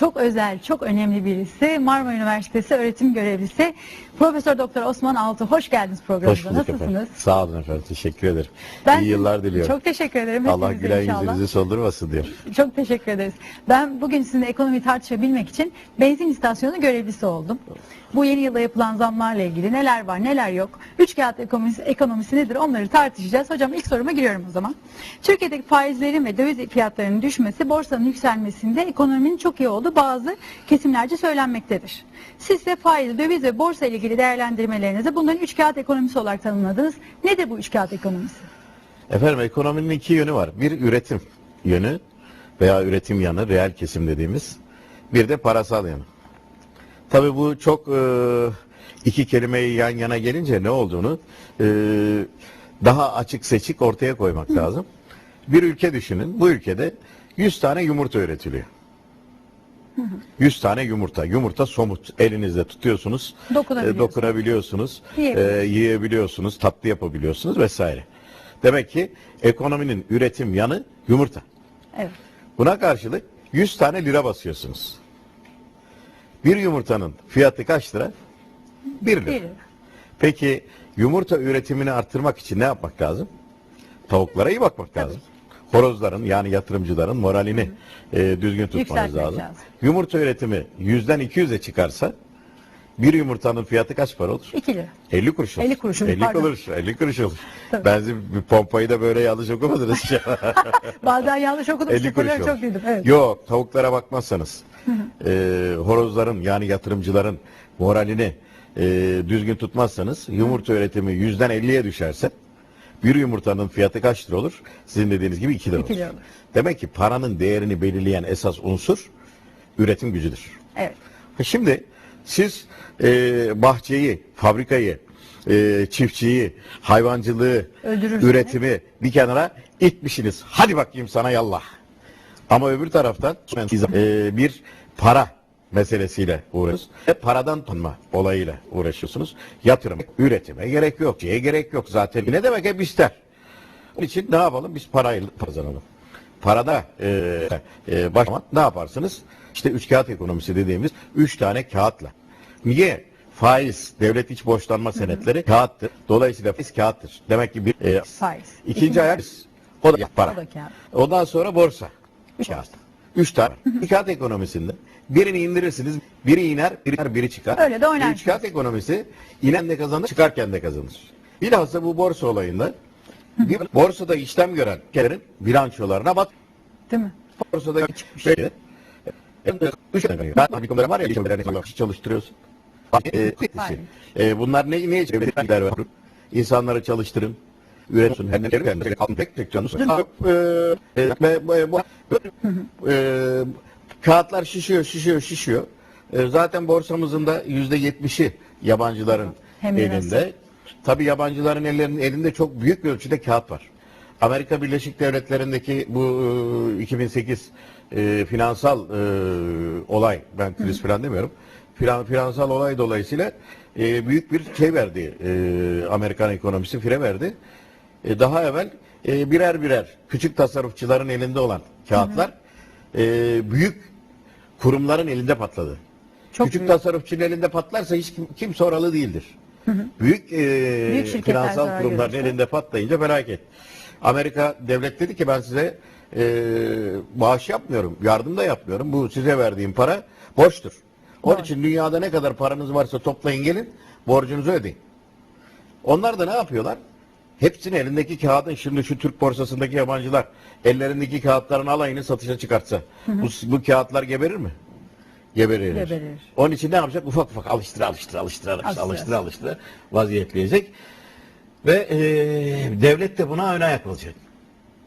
çok özel, çok önemli birisi. Marmara Üniversitesi öğretim görevlisi Profesör Doktor Osman Altı. Hoş geldiniz Hoş programımıza. bulduk Nasılsınız? efendim. Sağ olun efendim. Teşekkür ederim. Ben İyi yıllar diliyorum. Çok teşekkür ederim. Allah hepinize gülen inşallah. yüzünüzü soldurmasın diyor. Çok teşekkür ederiz. Ben bugün sizinle ekonomi tartışabilmek için benzin istasyonu görevlisi oldum. Bu yeni yılda yapılan zamlarla ilgili neler var neler yok. Üç kağıt ekonomisi, ekonomisi nedir onları tartışacağız. Hocam ilk soruma giriyorum o zaman. Türkiye'deki faizlerin ve döviz fiyatlarının düşmesi borsanın yükselmesinde ekonominin çok iyi olduğu bazı kesimlerce söylenmektedir. Siz de faiz, döviz ve borsa ile ilgili değerlendirmelerinizi bunların üç kağıt ekonomisi olarak tanımladınız. Nedir bu üç kağıt ekonomisi? Efendim ekonominin iki yönü var. Bir üretim yönü veya üretim yanı, reel kesim dediğimiz. Bir de parasal yanı. Tabii bu çok e, iki kelimeyi yan yana gelince ne olduğunu e, daha açık seçik ortaya koymak lazım. Bir ülke düşünün. Bu ülkede 100 tane yumurta üretiliyor. 100 tane yumurta. Yumurta somut. Elinizde tutuyorsunuz. Dokunabiliyorsunuz. e, dokunabiliyorsunuz. Yiyebiliyorsunuz. e, yiyebiliyorsunuz. Tatlı yapabiliyorsunuz vesaire. Demek ki ekonominin üretim yanı yumurta. Evet. Buna karşılık 100 tane lira basıyorsunuz. Bir yumurtanın fiyatı kaç lira? 1 lira. Bir lira. Peki yumurta üretimini arttırmak için ne yapmak lazım? Tavuklara iyi bakmak lazım. Horozların yani yatırımcıların moralini e, düzgün tutmanız lazım. lazım. Yumurta üretimi yüzden 200'e çıkarsa bir yumurtanın fiyatı kaç para olur? 2 lira. 50 kuruş olur. 50 kuruş olur, 50 pardon. kuruş, 50 kuruş olur. Tabii. Benzin bir pompayı da böyle yanlış okumadınız. Bazen yanlış okudum. 50 kuruş olur. çok duydum. Evet. Yok tavuklara bakmazsanız e, horozların yani yatırımcıların moralini e, düzgün tutmazsanız yumurta üretimi yüzden 50'ye düşerse bir yumurtanın fiyatı kaç lira olur? Sizin dediğiniz gibi 2 lira, İki lira olur. Demek ki paranın değerini belirleyen esas unsur üretim gücüdür. Evet. Şimdi siz e, bahçeyi, fabrikayı, e, çiftçiyi, hayvancılığı, Öldürürsünüz. üretimi bir kenara itmişsiniz. Hadi bakayım sana yallah. Ama öbür taraftan e, bir para meselesiyle uğraşıyorsunuz. Ve paradan tanma olayıyla uğraşıyorsunuz. Yatırım, üretime gerek yok. Şeye gerek yok zaten. Ne demek hep ister. Onun için ne yapalım? Biz parayla kazanalım. Parada e, e, başlamak ne yaparsınız? İşte üç kağıt ekonomisi dediğimiz üç tane kağıtla. Niye? Faiz, devlet iç borçlanma senetleri kağıttır. Dolayısıyla faiz kağıttır. Demek ki bir e, Faiz. ikinci ayak o da para. O da kağıt. Ondan sonra borsa. Üç kağıt. Üç tane. Bir kağıt ekonomisinde birini indirirsiniz, biri iner, biri iner, biri çıkar. Öyle de oynarsınız. Üç kağıt ekonomisi inen de kazanır, çıkarken de kazanır. Bilhassa bu borsa olayında bir borsada işlem gören kişilerin bilançolarına bak. Değil mi? Borsada çıkmış şey. Üç tane Ben var ya işlemlerini çalıştırıyorsun. E, e, bunlar ne neye çeviriler var? İnsanları çalıştırın. Üretin. Her ne kendine kalın pek tek canı. E, e, ve bu- bu- e, kağıtlar şişiyor, şişiyor, şişiyor. E, zaten borsamızın da yüzde yetmişi yabancıların Hem elinde. Tabii yabancıların ellerinin elinde çok büyük bir ölçüde kağıt var. Amerika Birleşik Devletleri'ndeki bu e, 2008 e, finansal e, olay, ben kriz falan demiyorum, finan, finansal olay dolayısıyla e, büyük bir şey verdi, e, Amerikan ekonomisi fire verdi. E, daha evvel e, birer birer küçük tasarrufçuların elinde olan kağıtlar e, büyük kurumların elinde patladı. Çok küçük büyük. tasarrufçunun elinde patlarsa hiç kim, kimse oralı değildir. Büyük, e, Büyük finansal kurumların görürse. elinde patlayınca felaket. Amerika devlet dedi ki ben size e, bağış yapmıyorum, yardım da yapmıyorum. Bu size verdiğim para borçtur. Onun Borç. için dünyada ne kadar paranız varsa toplayın gelin, borcunuzu ödeyin. Onlar da ne yapıyorlar? Hepsini elindeki kağıdın şimdi şu Türk borsasındaki yabancılar ellerindeki kağıtların alayını satışa çıkartsa bu, bu kağıtlar geberir mi? Geberir. Geberir. Onun için ne yapacak? Ufak ufak alıştıra alıştıra alıştıra Alıştıra. alıştıra, alıştıra vaziyetleyecek. Ve e, devlet de buna ön ayak olacak.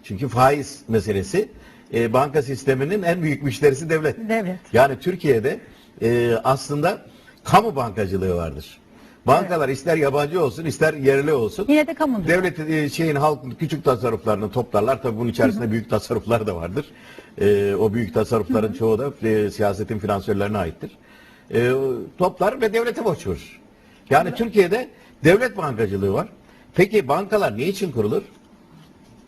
Çünkü faiz meselesi e, banka sisteminin en büyük müşterisi devlet. Devlet. Yani Türkiye'de e, aslında kamu bankacılığı vardır. Bankalar ister yabancı olsun ister yerli olsun. Yine de kamudur. Devlet e, şeyin halkın küçük tasarruflarını toplarlar. Tabii bunun içerisinde büyük tasarruflar da vardır. E, o büyük tasarrufların çoğu da e, siyasetin finansörlerine aittir. E, toplar ve devlete borç verir. Yani Türkiye'de devlet bankacılığı var. Peki bankalar ne için kurulur?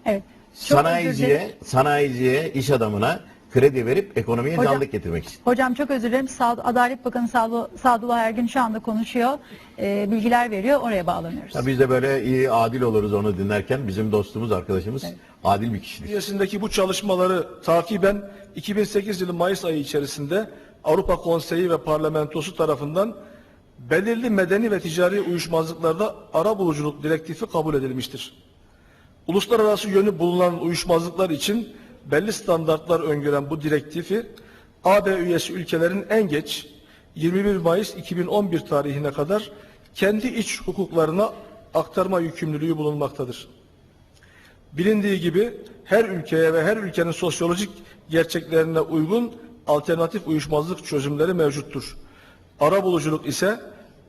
Evet. Çok özür sanayiciye, sanayiciye, iş adamına kredi verip ekonomiye Hocam- canlılık getirmek için. Hocam çok özür dilerim. Sağ- Adalet Bakanı Sağdu- Sadullah Ergün şu anda konuşuyor. Ee, bilgiler veriyor. Oraya bağlanıyoruz. Ya biz de böyle iyi adil oluruz onu dinlerken. Bizim dostumuz, arkadaşımız adil bir kişidir. Türkiye'sindeki bu çalışmaları takiben 2008 yılı Mayıs ayı içerisinde Avrupa Konseyi ve Parlamentosu tarafından belirli medeni ve ticari uyuşmazlıklarda ara buluculuk direktifi kabul edilmiştir. Uluslararası yönü bulunan uyuşmazlıklar için belli standartlar öngören bu direktifi AB üyesi ülkelerin en geç 21 Mayıs 2011 tarihine kadar kendi iç hukuklarına aktarma yükümlülüğü bulunmaktadır. Bilindiği gibi her ülkeye ve her ülkenin sosyolojik gerçeklerine uygun alternatif uyuşmazlık çözümleri mevcuttur. Ara buluculuk ise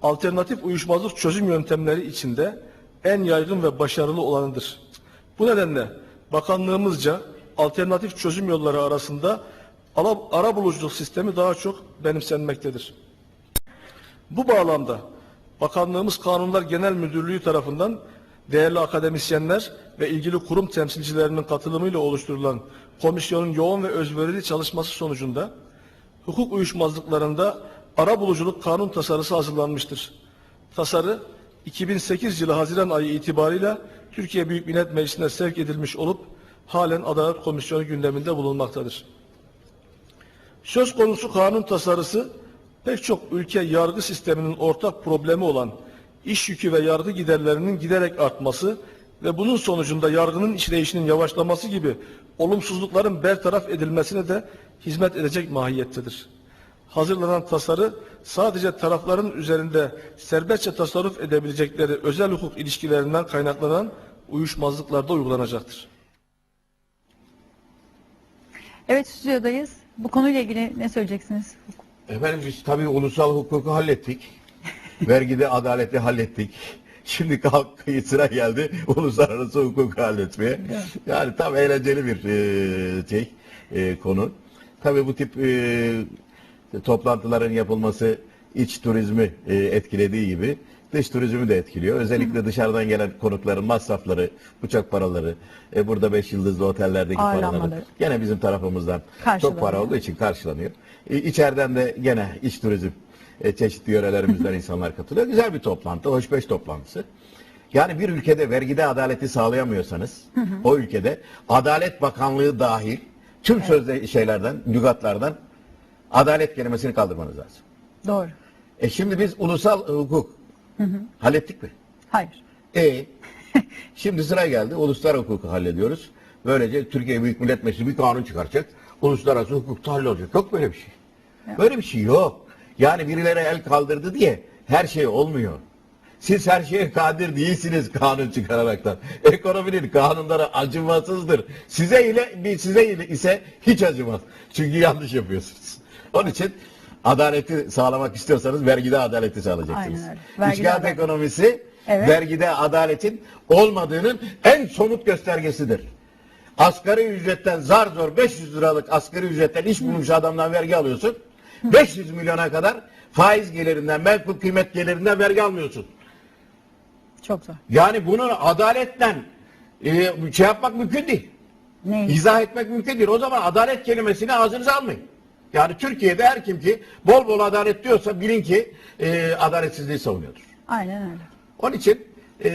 alternatif uyuşmazlık çözüm yöntemleri içinde en yaygın ve başarılı olanıdır. Bu nedenle bakanlığımızca alternatif çözüm yolları arasında ara, ara buluculuk sistemi daha çok benimsenmektedir. Bu bağlamda Bakanlığımız Kanunlar Genel Müdürlüğü tarafından değerli akademisyenler ve ilgili kurum temsilcilerinin katılımıyla oluşturulan komisyonun yoğun ve özverili çalışması sonucunda hukuk uyuşmazlıklarında ara buluculuk kanun tasarısı hazırlanmıştır. Tasarı 2008 yılı Haziran ayı itibarıyla Türkiye Büyük Millet Meclisi'ne sevk edilmiş olup halen Adalet Komisyonu gündeminde bulunmaktadır. Söz konusu kanun tasarısı pek çok ülke yargı sisteminin ortak problemi olan iş yükü ve yargı giderlerinin giderek artması ve bunun sonucunda yargının işleyişinin yavaşlaması gibi olumsuzlukların bertaraf edilmesine de hizmet edecek mahiyettedir. Hazırlanan tasarı sadece tarafların üzerinde serbestçe tasarruf edebilecekleri özel hukuk ilişkilerinden kaynaklanan uyuşmazlıklarda uygulanacaktır. Evet stüdyodayız. Bu konuyla ilgili ne söyleyeceksiniz? Efendim biz tabii ulusal hukuku hallettik. Vergide adaleti hallettik. Şimdi kalk sıra geldi uluslararası hukuku halletmeye. Yani tam eğlenceli bir e, şey e, konu. Tabii bu tip e, toplantıların yapılması iç turizmi e, etkilediği gibi dış turizmi de etkiliyor. Özellikle dışarıdan gelen konukların masrafları, uçak paraları, e, burada beş yıldızlı otellerdeki paraları Ağırlanmaları. gene bizim tarafımızdan çok Karşılanıyor. para olduğu için karşılanıyor. E, İçeriden de gene iç turizm e, çeşitli yörelerimizden insanlar katılıyor. Güzel bir toplantı, hoşbeş toplantısı. Yani bir ülkede vergide adaleti sağlayamıyorsanız o ülkede Adalet Bakanlığı dahil tüm sözde şeylerden, lügatlardan adalet kelimesini kaldırmanız lazım. Doğru. E şimdi biz ulusal hukuk hallettik mi? Hayır. E şimdi sıra geldi. Uluslararası hukuku hallediyoruz. Böylece Türkiye Büyük Millet Meclisi bir kanun çıkaracak. Uluslararası hukuk hallolacak. Yok böyle bir şey. Böyle bir şey yok. Yani birileri el kaldırdı diye her şey olmuyor. Siz her şeye kadir değilsiniz kanun çıkararaktan. Ekonominin kanunları acımasızdır. Size ile size ile ise hiç acımaz. Çünkü yanlış yapıyorsunuz. Onun için adaleti sağlamak istiyorsanız vergide adaleti sağlayacaksınız. Aynen öyle. Adalet. ekonomisi Evet. vergide adaletin olmadığının en somut göstergesidir. Asgari ücretten zar zor 500 liralık asgari ücretten iş bulmuş adamdan vergi alıyorsun. 500 milyona kadar faiz gelirinden, menkul kıymet gelirinden vergi almıyorsun. Çok zor. Yani bunun adaletten e, şey yapmak mümkün değil. Ne? İzah etmek mümkün değil. O zaman adalet kelimesini ağzınıza almayın. Yani Türkiye'de her kim ki bol bol adalet diyorsa bilin ki e, adaletsizliği savunuyordur. Aynen öyle. Onun için e,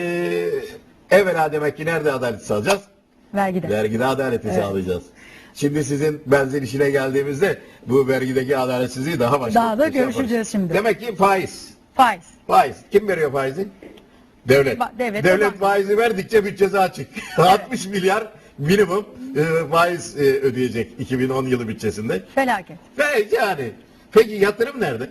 evvela demek ki nerede adalet sağlayacağız? Vergide. Vergide adaleti sağlayacağız. Şimdi sizin benzin işine geldiğimizde bu vergideki adaletsizliği daha başka. Daha da şey görüşeceğiz yaparız. şimdi. Demek ki faiz. Faiz. Faiz. Kim veriyor faizi? Devlet. Ba- devlet Devlet faizi verdikçe bütçesi açık. 60 milyar minimum e, faiz e, ödeyecek 2010 yılı bütçesinde. Felaket. Ve yani peki yatırım nerede?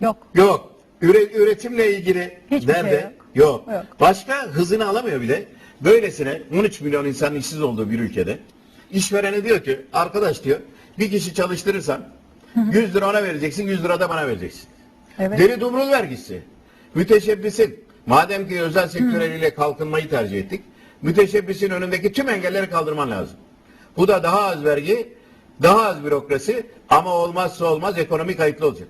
Yok. Yok. Üre- üretimle ilgili Hiçbir şey nerede? yok. yok. Yok. Başka hızını alamıyor bile. Böylesine 13 milyon insan işsiz olduğu bir ülkede işverene diyor ki arkadaş diyor bir kişi çalıştırırsan 100 lira ona vereceksin 100 lira da bana vereceksin. Evet. Deri dumrul vergisi. Müteşebbisin. Madem ki özel sektör eliyle kalkınmayı tercih ettik. Müteşebbisin önündeki tüm engelleri kaldırman lazım. Bu da daha az vergi, daha az bürokrasi ama olmazsa olmaz ekonomik kayıtlı olacak.